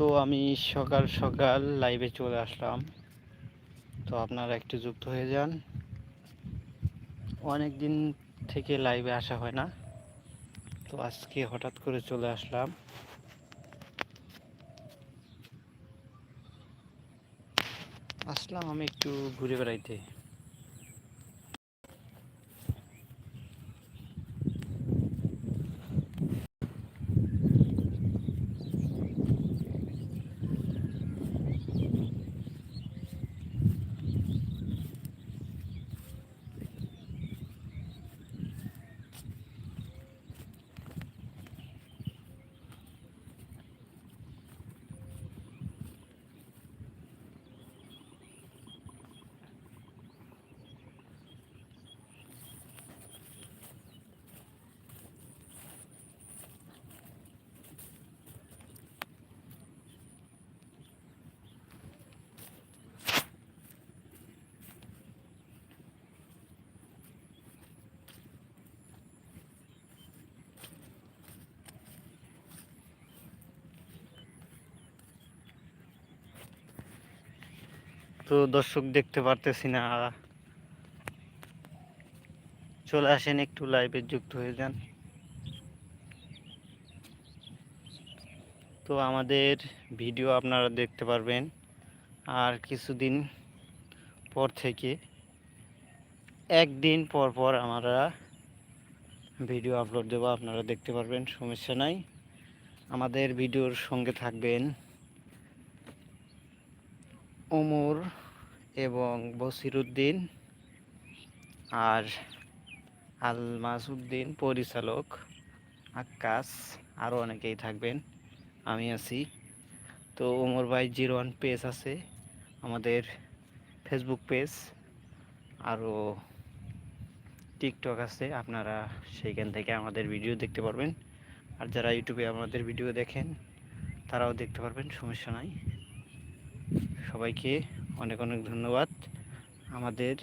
তো আমি সকাল সকাল লাইভে চলে আসলাম। তো আপনারা একটু যুক্ত হয়ে যান। অনেক দিন থেকে লাইভে আসা হয় না। তো আজকে হঠাৎ করে চলে আসলাম। আসলাম আমি একটু ঘুরে বেড়াইতে। তো দর্শক দেখতে পারতেছি না। চলে আসেন, একটু লাইভে যুক্ত হয়ে যান। তো আমাদের ভিডিও আপনারা দেখতে পারবেন। আর কিছুদিন পর থেকে, একদিন পর পর আমরা ভিডিও আপলোড দেবো, আপনারা দেখতে পারবেন, সমস্যা নাই। আমাদের ভিডিওর সঙ্গে থাকবেন ওমর এবং বসিরুদ্দিন আর আল মাসুদ্দিন পরিচালক আকাশ আরও অনেকেই থাকবেন। আমি আছি। তো ওমর ভাই জিরো ওয়ান পেজ আছে আমাদের ফেসবুক পেজ। আরও টিকটক আছে, আপনারা সেইখান থেকে আমাদের ভিডিও দেখতে পারবেন। আর যারা ইউটিউবে আমাদের ভিডিও দেখেন, তারাও দেখতে পারবেন, সমস্যা নাই। সবাইকে অনেক অনেক ধন্যবাদ। আমাদের